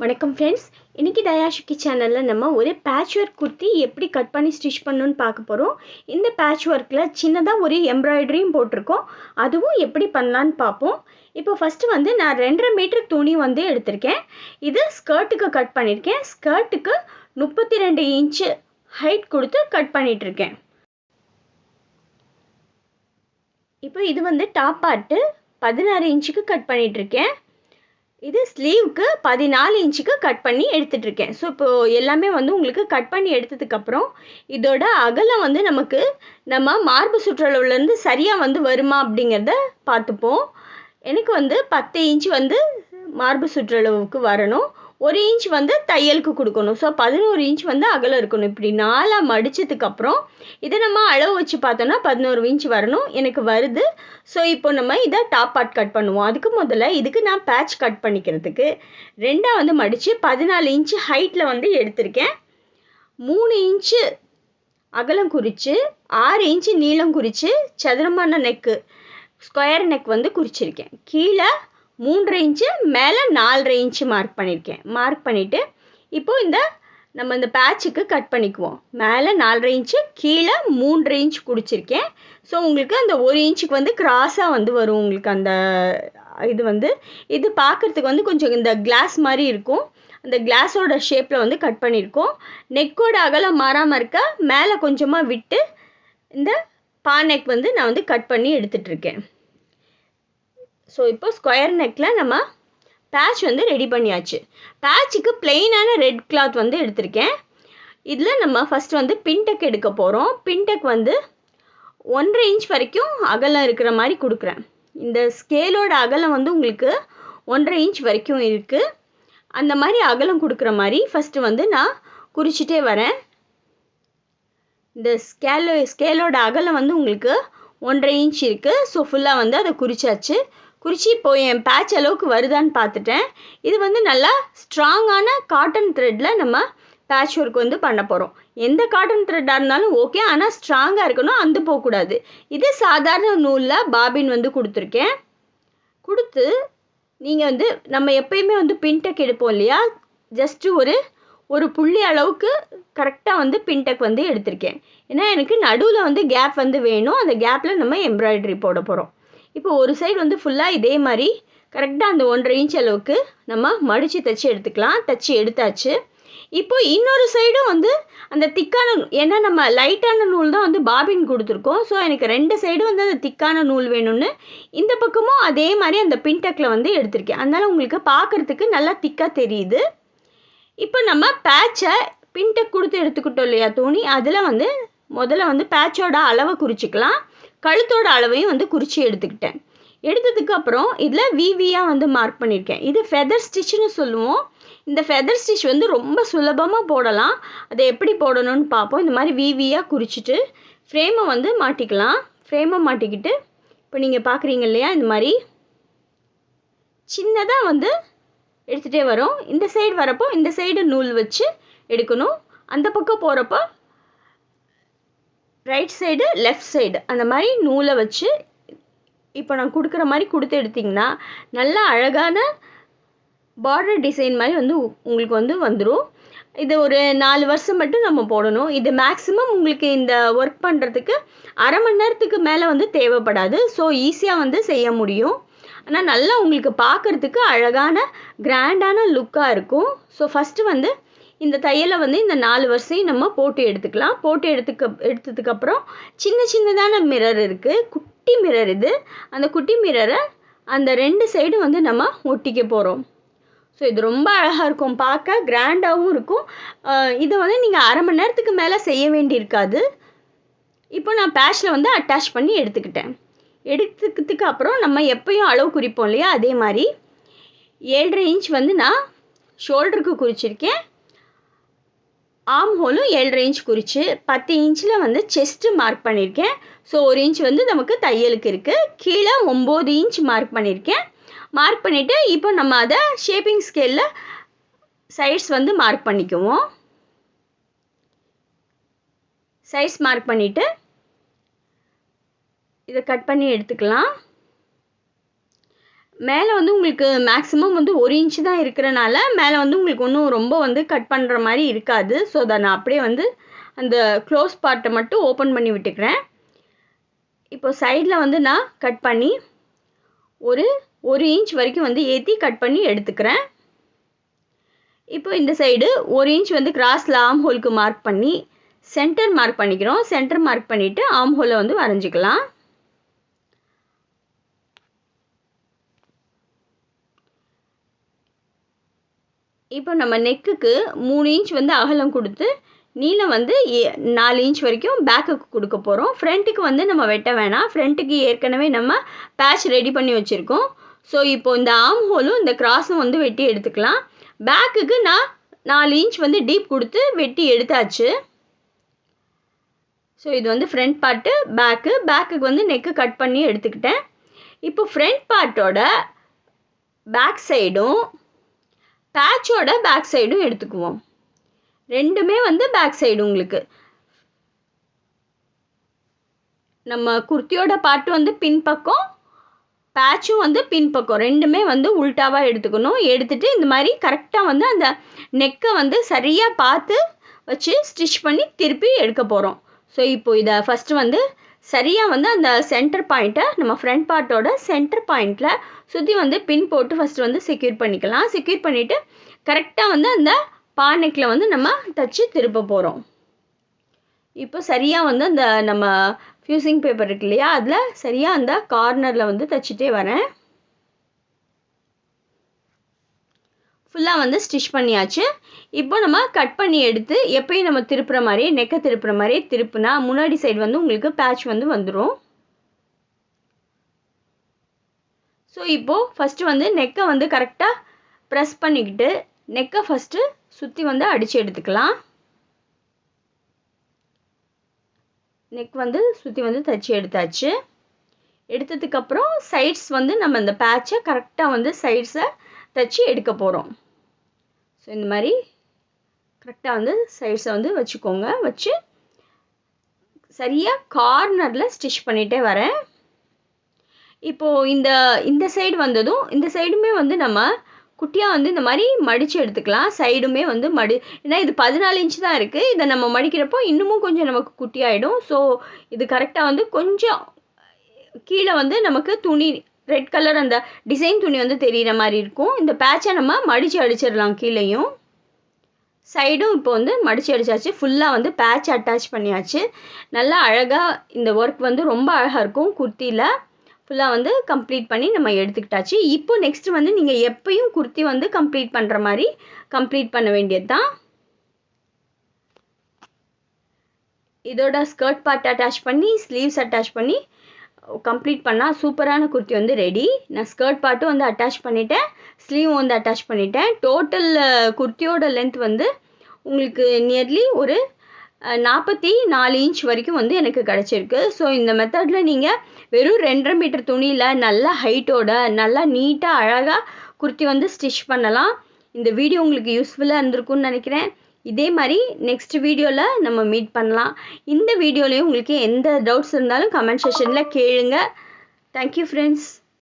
வணக்கம் ஃப்ரெண்ட்ஸ் இன்றைக்கி தயாஷுக்கி சேனலில் நம்ம ஒரு பேட்ச் ஒர்க் குர்த்தி எப்படி கட் பண்ணி ஸ்டிச் பண்ணணும்னு பார்க்க போகிறோம் இந்த பேட்ச் ஒர்க்கில் சின்னதாக ஒரு எம்ப்ராய்டரியும் போட்டிருக்கோம். அதுவும் எப்படி பண்ணலான்னு பார்ப்போம். இப்போ ஃபஸ்ட்டு வந்து நான் ரெண்டரை மீட்டர் துணி வந்து எடுத்திருக்கேன். இது ஸ்கர்ட்டுக்கு கட் பண்ணியிருக்கேன். ஸ்கர்ட்டுக்கு முப்பத்தி ரெண்டு இன்ச்சு ஹைட் கொடுத்து கட் பண்ணிகிட்ருக்கேன் இப்போ இது வந்து டாப் பார்ட்டு பதினாறு இன்ச்சுக்கு கட் பண்ணிகிட்ருக்கேன் இது ஸ்லீவுக்கு பதினாலு இன்ச்சுக்கு கட் பண்ணி எடுத்துட்ருக்கேன் ஸோ இப்போது எல்லாமே வந்து உங்களுக்கு கட் பண்ணி எடுத்ததுக்கப்புறம் இதோட அகலம் வந்து நமக்கு நம்ம மார்பு சுற்றளவுலேருந்து சரியாக வந்து வருமா அப்படிங்கிறத பார்த்துப்போம். எனக்கு வந்து பத்து இன்ச் வந்து மார்பு சுற்றளவுக்கு வரணும். ஒரு இன்ச் வந்து தையலுக்கு கொடுக்கணும். ஸோ பதினோரு இன்ச் வந்து அகலம் இருக்கணும். இப்படி நாலாக மடித்ததுக்கப்புறம் இதை நம்ம அளவு வச்சு பார்த்தோன்னா பதினோரு இன்ச் வரணும். எனக்கு வருது. ஸோ இப்போ நம்ம இதை டாப் பார்ட் கட் பண்ணுவோம். அதுக்கு முதல்ல இதுக்கு நான் பேட்ச் கட் பண்ணிக்கிறதுக்கு ரெண்டாக வந்து மடித்து பதினாலு இன்ச்சு ஹைட்டில் வந்து எடுத்திருக்கேன். மூணு இன்ச்சு அகலம் குறித்து ஆறு இன்ச்சு நீளம் குறித்து சதுரமான நெக்கு ஸ்கொயர் நெக் வந்து குறிச்சிருக்கேன். கீழே மூன்று இன்ச்சு மேலே நாலரை இன்ச்சு மார்க் பண்ணியிருக்கேன் மார்க் பண்ணிவிட்டு இப்போது இந்த நம்ம இந்த பேட்சுக்கு கட் பண்ணிக்குவோம். மேலே நாலரை இன்ச்சு கீழே மூன்றரை இன்ச் குடிச்சிருக்கேன். ஸோ உங்களுக்கு அந்த ஒரு இன்ச்சுக்கு வந்து கிராஸாக வந்து வரும். உங்களுக்கு அந்த இது வந்து இது பார்க்குறதுக்கு வந்து கொஞ்சம் இந்த கிளாஸ் மாதிரி இருக்கும். அந்த கிளாஸோட ஷேப்பில் வந்து கட் பண்ணியிருக்கோம் நெக்கோட அகலம் மாறாமல் இருக்க மேலே கொஞ்சமாக விட்டு இந்த பா நெக் வந்து நான் வந்து கட் பண்ணி எடுத்துட்ருக்கேன் ஸோ இப்போ ஸ்கொயர் நெக்கில் நம்ம பேட்ச் வந்து ரெடி பண்ணியாச்சு. பேட்சுக்கு பிளெயினான ரெட் கிளாத் வந்து எடுத்திருக்கேன். இதில் நம்ம ஃபஸ்ட் வந்து பின்டெக் எடுக்க போகிறோம் பின்டெக் வந்து ஒன்றரை இன்ச் வரைக்கும் அகலம் இருக்கிற மாதிரி கொடுக்குறேன். இந்த ஸ்கேலோட அகலம் வந்து உங்களுக்கு ஒன்றரை இன்ச் வரைக்கும் இருக்குது அந்த மாதிரி அகலம் கொடுக்குற மாதிரி ஃபஸ்ட்டு வந்து நான் குறிச்சிட்டே வரேன். இந்த ஸ்கேலோ ஸ்கேலோட அகலம் வந்து உங்களுக்கு ஒன்றரை இன்ச் இருக்குது ஸோ ஃபுல்லாக வந்து அதை குறிச்சாச்சு. குறிச்சி இப்போ என் பேட்ச் அளவுக்கு வருதான்னு பார்த்துட்டேன். இது வந்து நல்லா ஸ்ட்ராங்கான காட்டன் த்ரெட்டில் நம்ம பேட்ச் ஒர்க் வந்து பண்ண போகிறோம் எந்த காட்டன் த்ரெட்டாக இருந்தாலும் ஓகே ஆனால் ஸ்ட்ராங்காக இருக்கணும் அந்து போகக்கூடாது இது சாதாரண நூலில் பாபின் வந்து கொடுத்துருக்கேன். கொடுத்து நீங்கள் வந்து நம்ம எப்பயுமே வந்து பின்டெக் எடுப்போம் இல்லையா? ஜஸ்ட்டு ஒரு ஒரு புள்ளி அளவுக்கு கரெக்டாக வந்து பின்டெக் வந்து எடுத்திருக்கேன். ஏன்னா எனக்கு நடுவில் வந்து கேப் வந்து வேணும். அந்த கேப்பில் நம்ம எம்ப்ராய்டரி போட போகிறோம் இப்போ ஒரு சைடு வந்து ஃபுல்லாக இதே மாதிரி கரெக்டாக அந்த ஒன்றரை இன்ச் அளவுக்கு நம்ம மடித்து தைச்சி எடுத்துக்கலாம். தைச்சி எடுத்தாச்சு. இப்போ இன்னொரு சைடும் வந்து அந்த திக்கான ஏன்னா நம்ம லைட்டான நூல் தான் வந்து பாபின் கொடுத்துருக்கோம். ஸோ எனக்கு ரெண்டு சைடும் வந்து அந்த திக்கான நூல் வேணும்னு இந்த பக்கமும் அதே மாதிரி அந்த பின்டக்கில் வந்து எடுத்திருக்கேன். அதனால் உங்களுக்கு பார்க்குறதுக்கு நல்லா திக்காக தெரியுது. இப்போ நம்ம பேட்சை பின்டக் கொடுத்து எடுத்துக்கிட்டோம் இல்லையா துணி அதில் வந்து முதல்ல வந்து பேட்சோட அளவை குறிச்சிக்கலாம். கழுத்தோட அளவையும் வந்து குறித்து எடுத்துக்கிட்டேன். எடுத்ததுக்கு அப்புறம் இதில் விவியாக வந்து மார்க் பண்ணியிருக்கேன் இது ஃபெதர் ஸ்டிச்சுன்னு சொல்லுவோம். இந்த ஃபெதர் ஸ்டிச் வந்து ரொம்ப சுலபமாக போடலாம். அதை எப்படி போடணும்னு பார்ப்போம். இந்த மாதிரி விவியாக குறிச்சிட்டு ஃப்ரேமை வந்து மாட்டிக்கலாம். ஃப்ரேமை மாட்டிக்கிட்டு இப்போ நீங்கள் பார்க்குறீங்க இல்லையா இந்த மாதிரி சின்னதாக வந்து எடுத்துகிட்டே வரும். இந்த சைடு வரப்போ இந்த சைடு நூல் வச்சு எடுக்கணும். அந்த பக்கம் போகிறப்போ ரைட் சைடு லெஃப்ட் சைடு அந்த மாதிரி நூலை வச்சு இப்போ நான் கொடுக்குற மாதிரி கொடுத்து எடுத்திங்கன்னா நல்லா அழகான பார்டர் டிசைன் மாதிரி வந்து உங்களுக்கு வந்து வந்துடும் இது ஒரு நாலு வருஷம் மட்டும் நம்ம போடணும். இது மேக்ஸிமம் உங்களுக்கு இந்த ஒர்க் பண்ணுறதுக்கு அரை மணி நேரத்துக்கு மேலே வந்து தேவைப்படாது. ஸோ ஈஸியாக வந்து செய்ய முடியும். ஆனால் நல்லா உங்களுக்கு பார்க்குறதுக்கு அழகான கிராண்டான லுக்காக இருக்கும். ஸோ ஃபஸ்ட்டு வந்து இந்த தையலை வந்து இந்த நாலு வரிசையும் நம்ம போட்டு எடுத்துக்கலாம். போட்டு எடுத்துக்க எடுத்ததுக்கப்புறம் சின்ன சின்னதான மிரர் இருக்குது குட்டி மிரர் இது. அந்த குட்டி மிரரை அந்த ரெண்டு சைடும் வந்து நம்ம ஒட்டிக்க போகிறோம் ஸோ இது ரொம்ப அழகாக இருக்கும். பார்க்க கிராண்டாகவும் இருக்கும். இதை வந்து நீங்கள் அரை மணி நேரத்துக்கு மேலே செய்ய வேண்டியிருக்காது இப்போ நான் பேஷில் வந்து அட்டாச் பண்ணி எடுத்துக்கிட்டேன். எடுத்துக்கிறதுக்கு அப்புறம் நம்ம எப்பயும் அளவு குறிப்போம் இல்லையா? அதே மாதிரி ஏழரை இன்ச் வந்து நான் ஷோல்டருக்கு குறிச்சிருக்கேன். ஆம் ஹோலும் ஏழரை இன்ச் குறித்து பத்து இன்ச்சில் வந்து செஸ்ட்டு மார்க் பண்ணியிருக்கேன் ஸோ ஒரு இன்ச் வந்து நமக்கு தையலுக்கு இருக்குது கீழே ஒம்பது இன்ச் மார்க் பண்ணியிருக்கேன் மார்க் பண்ணிவிட்டு இப்போ நம்ம அதை ஷேப்பிங் ஸ்கேலில் சைட்ஸ் வந்து மார்க் பண்ணிக்குவோம். சைட்ஸ் மார்க் பண்ணிவிட்டு இதை கட் பண்ணி எடுத்துக்கலாம். மேலே வந்து உங்களுக்கு மேக்ஸிமம் வந்து ஒரு இன்ச்சு தான் இருக்கிறனால மேலே வந்து உங்களுக்கு ஒன்றும் ரொம்ப வந்து கட் பண்ணுற மாதிரி இருக்காது. ஸோ அதை நான் அப்படியே வந்து அந்த க்ளோஸ் பார்ட்டை மட்டும் ஓப்பன் பண்ணி விட்டுக்கிறேன். இப்போ சைடில் வந்து நான் கட் பண்ணி ஒரு ஒரு இன்ச் வரைக்கும் வந்து ஏற்றி கட் பண்ணி எடுத்துக்கிறேன். இப்போ இந்த சைடு ஒரு இன்ச் வந்து கிராஸில் ஆம் ஹோலுக்கு மார்க் பண்ணி சென்டர் மார்க் பண்ணிக்கிறோம். சென்டர் மார்க் பண்ணிவிட்டு ஆம் ஹோலை வந்து வரைஞ்சிக்கலாம். இப்போ நம்ம நெக்குக்கு மூணு இன்ச் வந்து அகலம் கொடுத்து நீளம் வந்து ஏ- நாலு இன்ச் வரைக்கும் பேக்குக்கு கொடுக்க போகிறோம் ஃப்ரண்ட்டுக்கு வந்து நம்ம வெட்ட வேணாம். ஃப்ரண்ட்டுக்கு ஏற்கனவே நம்ம பேட்ச் ரெடி பண்ணி வச்சுருக்கோம். ஸோ இப்போ இந்த ஆம் ஹோலும் இந்த கிராஸும் வந்து வெட்டி எடுத்துக்கலாம். பேக்குக்கு நான் நாலு இன்ச் வந்து டீப் கொடுத்து வெட்டி எடுத்தாச்சு. ஸோ இது வந்து ஃப்ரண்ட் பார்ட்டு பேக்கு பேக்குக்கு வந்து நெக்கு கட் பண்ணி எடுத்துக்கிட்டேன். இப்போ ஃப்ரண்ட் பார்ட்டோட பேக் சைடும் பேட்சோட பேக் சைடும் எடுத்துக்குவோம். ரெண்டுமே வந்து பேக் சைடு உங்களுக்கு. நம்ம குர்த்தியோட பாட்டு வந்து பின்பக்கம் பேட்சும் வந்து பின்பக்கம். ரெண்டுமே வந்து உல்டாவாக எடுத்துக்கணும். எடுத்துகிட்டு இந்த மாதிரி கரெக்டாக வந்து அந்த நெக்கை வந்து சரியாக பார்த்து வச்சு ஸ்டிச் பண்ணி திருப்பி எடுக்க போகிறோம் ஸோ இப்போ இதை ஃபஸ்ட்டு வந்து சரியாக வந்து அந்த சென்டர் பாயிண்ட்டை நம்ம ஃப்ரண்ட் பார்ட்டோட சென்டர் பாயிண்ட்டில் சுற்றி வந்து பின் போட்டு ஃபஸ்ட்டு வந்து செக்யூர் பண்ணிக்கலாம். செக்யூர் பண்ணிவிட்டு கரெக்டாக வந்து அந்த பானைக்கில் வந்து நம்ம தச்சு திருப்ப போகிறோம் இப்போ சரியாக வந்து அந்த நம்ம ஃபியூசிங் பேப்பர் இருக்கு இல்லையா? அதில் சரியாக அந்த கார்னரில் வந்து தச்சுட்டே வரேன். ஃபுல்லாக வந்து ஸ்டிச் பண்ணியாச்சு. இப்போ நம்ம கட் பண்ணி எடுத்து எப்பயும் நம்ம திருப்புற மாதிரியே நெக்கை திருப்புற மாதிரியே திருப்புனா முன்னாடி சைடு வந்து உங்களுக்கு பேட்ச் வந்து வந்துடும் ஸோ இப்போது ஃபஸ்ட்டு வந்து நெக்கை வந்து கரெக்டாக ப்ரெஸ் பண்ணிக்கிட்டு நெக்கை ஃபஸ்ட்டு சுற்றி வந்து அடித்து எடுத்துக்கலாம். நெக் வந்து சுற்றி வந்து தச்சு எடுத்தாச்சு. எடுத்ததுக்கப்புறம் சைட்ஸ் வந்து நம்ம இந்த பேட்சை கரெக்டாக வந்து சைட்ஸை தச்சு எடுக்க போகிறோம் ஸோ இந்த மாதிரி கரெக்டாக வந்து சைட்ஸை வந்து வச்சுக்கோங்க. வச்சு சரியாக கார்னரில் ஸ்டிச் பண்ணிகிட்டே வரேன். இப்போது இந்த இந்த சைடு வந்ததும் இந்த சைடுமே வந்து நம்ம குட்டியாக வந்து இந்த மாதிரி மடித்து எடுத்துக்கலாம். சைடுமே வந்து மடி ஏன்னா இது பதினாலு இன்ச் தான் இருக்குது இதை நம்ம மடிக்கிறப்போ இன்னமும் கொஞ்சம் நமக்கு குட்டியாயிடும். ஸோ இது கரெக்டாக வந்து கொஞ்சம் கீழே வந்து நமக்கு துணி ரெட் கலர் அந்த டிசைன் துணி வந்து தெரிகிற மாதிரி இருக்கும். இந்த பேட்சை நம்ம மடித்து அடிச்சிடலாம் கீழேயும். சைடும் இப்போ வந்து மடித்து அடித்தாச்சு ஃபுல்லாக வந்து பேட்ச் அட்டாச் பண்ணியாச்சு. நல்லா அழகாக இந்த ஒர்க் வந்து ரொம்ப அழகாக இருக்கும் குர்த்தியில் ஃபுல்லாக வந்து கம்ப்ளீட் பண்ணி நம்ம எடுத்துக்கிட்டாச்சு. இப்போ நெக்ஸ்ட் வந்து நீங்கள் எப்பயும் குர்த்தி வந்து கம்ப்ளீட் பண்ணுற மாதிரி கம்ப்ளீட் பண்ண வேண்டியது தான் இதோட ஸ்கர்ட் பார்ட் அட்டாச் பண்ணி ஸ்லீவ்ஸ் அட்டாச் பண்ணி கம்ப்ளீட் பண்ணால் சூப்பரான குர்த்தி வந்து ரெடி நான் ஸ்கர்ட் பார்ட்டும் வந்து அட்டாச் பண்ணிட்டேன். ஸ்லீவும் வந்து அட்டாச் பண்ணிட்டேன். டோட்டல் குர்த்தியோட லென்த் வந்து உங்களுக்கு நியர்லி ஒரு நாற்பத்தி நாலு இன்ச் வரைக்கும் வந்து எனக்கு கிடச்சிருக்கு. ஸோ இந்த மெத்தடில் நீங்கள் வெறும் ரெண்டரை மீட்டர் துணியில் நல்ல ஹைட்டோட நல்லா நீட்டாக அழகாக குர்த்தி வந்து ஸ்டிச் பண்ணலாம். இந்த வீடியோ உங்களுக்கு யூஸ்ஃபுல்லாக இருந்திருக்கும்னு நினைக்கிறேன். இதே மாதிரி நெக்ஸ்ட் வீடியோவில் நம்ம மீட் பண்ணலாம். இந்த வீடியோலையும் உங்களுக்கு எந்த டவுட்ஸ் இருந்தாலும் கமெண்ட் செஷனில் கேளுங்க. Thank you friends